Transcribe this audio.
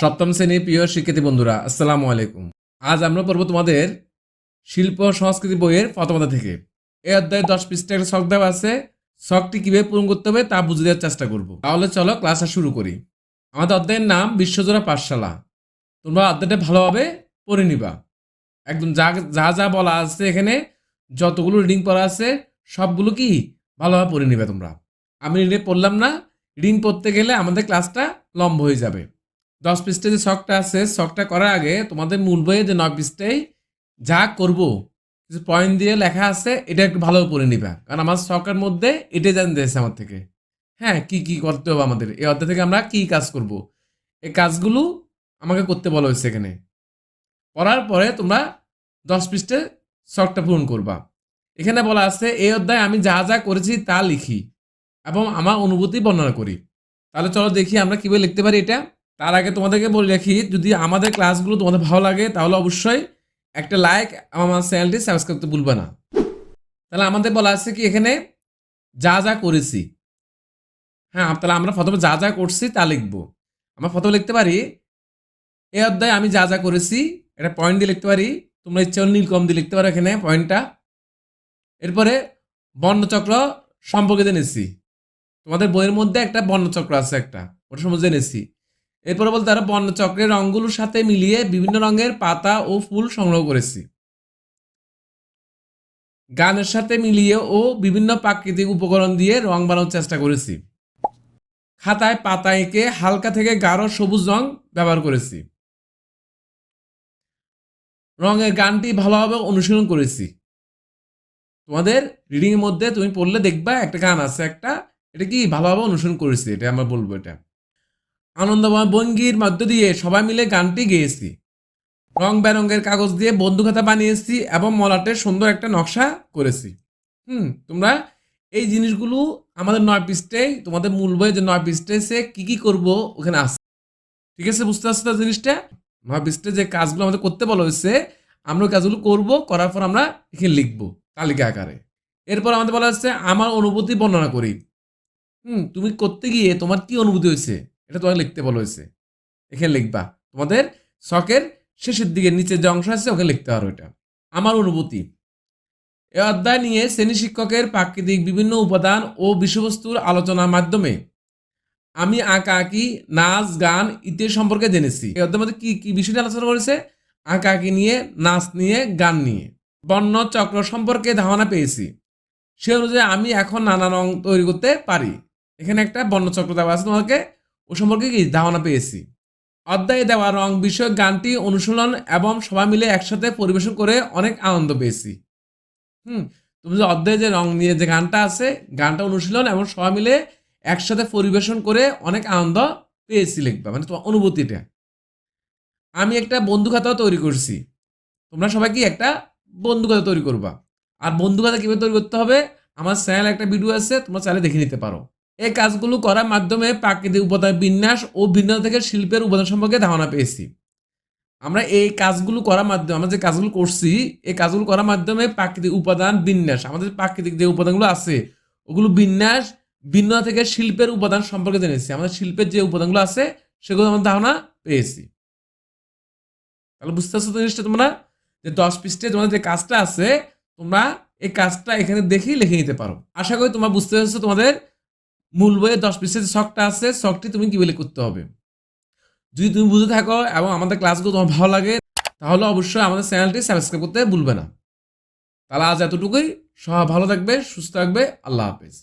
সপ্তম শ্রেণির প্রিয় শিক্ষার্থী বন্ধুরা, আসসালামু আলাইকুম। আজ আমরা পড়ব তোমাদের শিল্প সংস্কৃতি বইয়ের প্রথমতা থেকে। এই অধ্যায়ে দশ পৃষ্ঠা একটা শখ দেওয়া আছে। শখটি কীভাবে পূরণ করতে হবে তা বুঝে দেওয়ার চেষ্টা করব। তাহলে চলো ক্লাসটা শুরু করি। আমাদের অধ্যায়ের নাম বিশ্বজোড়া পাঠশালা। তোমরা অধ্যায়টা ভালোভাবে পড়ে নিবা। একদম যা যা যা বলা আছে এখানে, যতগুলো রিডিং পড়া আছে, সবগুলো কি ভালোভাবে পড়ে নিবে তোমরা। আমি রিডিং পড়লাম না রিডিং পড়তে গেলে আমাদের ক্লাসটা লম্ব হয়ে যাবে। দশ পৃষ্ঠে যে শখটা আছে, শখটা করার আগে তোমাদের মূল বইয়ে যে নয় পৃষ্ঠায় যা করব, কিছু পয়েন্ট দিয়ে লেখা আছে, এটা একটু ভালো পড়ে নিবা। কারণ আমার শখের মধ্যে এটাই জানতে এসেছে আমার থেকে। হ্যাঁ কি কি করতে হবে আমাদের? এই অধ্যায় থেকে আমরা কি কাজ করব? এই কাজগুলো আমাকে করতে বলা হয়েছে এখানে। পড়ার পরে তোমরা দশ পৃষ্ঠে শখটা পূরণ করবা। এখানে বলা আছে, এই অধ্যায় আমি যা যা করেছি তা লিখি এবং আমার অনুভূতি বর্ণনা করি। তাহলে চলো দেখি আমরা কীভাবে লিখতে পারি এটা। তার আগে তোমাদেরকে বলে রাখি, যদি আমাদের ক্লাসগুলো তোমাদের ভালো লাগে, তাহলে অবশ্যই একটা লাইক আমার চ্যানেলটি সাবস্ক্রাইব করতে ভুলবে না। তাহলে আমাদের বলা আছে কি, এখানে যা যা করেছি। হ্যাঁ তাহলে আমরা প্রথমে যা যা করছি তা লিখব। আমরা প্রথমে লিখতে পারি এই অধ্যায়ে আমি যা যা করেছি, একটা পয়েন্ট দিয়ে লিখতে পারি, তোমরা ইচ্ছে নীল কম দিয়ে লিখতে পারো এখানে পয়েন্টটা এরপরে বর্ণচক্র সম্পর্কে জেনেছি। তোমাদের বইয়ের মধ্যে একটা বর্ণচক্র আছে একটা, ওটা সম্পর্কে জেনেছি। এরপরে বলতে তারা বর্ণচক্রের রঙগুলোর সাথে মিলিয়ে বিভিন্ন রঙের পাতা ও ফুল সংগ্রহ করেছি। গানের সাথে মিলিয়ে ও বিভিন্ন প্রাকৃতিক উপকরণ দিয়ে রং বানানোর চেষ্টা করেছি। খাতায় পাতা এঁকে হালকা থেকে গাঢ় সবুজ রং ব্যবহার করেছি। রঙের গানটি ভালোভাবে অনুশীলন করেছি। তোমাদের রিডিং এর মধ্যে তুমি পড়লে দেখবা একটা গান আছে, একটা, এটা কি ভালোভাবে অনুসরণ করেছি, এটা আমরা বলব এটা। আনন্দময় ভঙ্গির মধ্য দিয়ে সবাই মিলে গানটি গেয়েছি। রং বেরঙের কাগজ দিয়ে বন্ধুখাতা বানিয়েছি এবং মলাটের সুন্দর একটা নকশা করেছি। হুম, তোমরা এই জিনিসগুলো আমাদের নয় পৃষ্ঠে, তোমাদের মূল বইয়ে যে নয় পৃষ্ঠে সে কি কি করব ওখানে আছে। ঠিক আছে, বুঝতে পারছ জিনিসটা? নয় পৃষ্ঠে যে কাজগুলো আমাদের করতে বলা হয়েছে, আমরা কাজগুলো করব, করার পর আমরা এখানে লিখব তালিকা আকারে। এরপর আমাদের বলা হচ্ছে আমার অনুভূতি বর্ণনা করি। হুম, তুমি করতে গিয়ে তোমার কি অনুভূতি হয়েছে? এটা তোমাকে লিখতে বলা হয়েছে। এখানে লিখবা। তোমাদের শখের শেষের দিকে নিচের যে অংশ আছে ওখানে লিখতে পারো এটা। আমার অনুভূতি। এ অধ্যায় নিয়ে শ্রেণি শিক্ষকের প্রাকৃতিক বিভিন্ন উপাদান ও বিষয়বস্তুর আলোচনার মাধ্যমে আমি আঁকা, আঁকি, নাচ, গান ইত্যাদি সম্পর্কে জেনেছি। এই অধ্যায়ের মধ্যে কি কি বিষয়টি আলোচনা করেছে? আঁকা, আঁকি নিয়ে, নাচ নিয়ে, গান নিয়ে। বর্ণ, চক্র সম্পর্কে ধারণা পেয়েছি। সে অনুযায়ী আমি এখন নানা রং তৈরি করতে পারি। এখানে একটা বর্ণচক্র দেওয়া আছে তোমাকে। ও সম্পর্কে কি ধারণা পেয়েছি? অধ্যায়ে দেওয়া রং বিষয়ক গানটি অনুশীলন এবং সবাই মিলে একসাথে পরিবেশন করে অনেক আনন্দ পেয়েছি। হুম, তুমি যে অধ্যায়ে যে রং নিয়ে যে গানটা আছে, গানটা অনুশীলন এবং সবাই মিলে একসাথে পরিবেশন করে অনেক আনন্দ পেয়েছি লিখবা মানে তোমার অনুভূতিটা। আমি একটা বন্ধু খাতাও তৈরি করছি। তোমরা সবাই কি একটা বন্ধু খাতা তৈরি করবা? আর বন্ধু খাতা কীভাবে তৈরি করতে হবে? আমার চ্যানেল একটা ভিডিও আছে, তোমরা চ্যানেলে দেখে নিতে পারো। এই কাজগুলো করার মাধ্যমে প্রাকৃতিক উপাদান বিন্যাস ও ভিন্ন থেকে শিল্পের উপাদান সম্পর্কে ধারণা পেয়েছি। আমরা এই কাজগুলো করার মাধ্যমে, আমরা যে কাজগুলো করছি, এই কাজগুলো করার মাধ্যমে প্রাকৃতিক উপাদান বিন্যাস, আমাদের প্রাকৃতিক যে উপাদানগুলো আছে, ওগুলো বিন্যাস ভিন্ন থেকে শিল্পের উপাদান সম্পর্কে জেনেছি। আমাদের শিল্পের যে উপাদানগুলো আছে, সেগুলো আমরা ধারণা পেয়েছি। তাহলে বুঝতে পারছ জিনিসটা তোমরা? যে দশ পৃষ্ঠে তোমাদের যে কাজটা আছে, তোমরা এই কাজটা এখানে দেখেই লিখে নিতে পারো। আশা করি তোমরা বুঝতে পারছ তোমাদের মূল বইয়ে দশ পিসের যে শখটা আছে, শখটি তুমি কী বলে করতে হবে? যদি তুমি বুঝে থাকো এবং আমাদের ক্লাসগুলো তোমার ভালো লাগে, তাহলে অবশ্যই আমাদের চ্যানেলটি সাবস্ক্রাইব করতে ভুলবে না। তাহলে আজ এতটুকুই। সবাই ভালো থাকবে, সুস্থ থাকবে। আল্লাহ হাফেজ।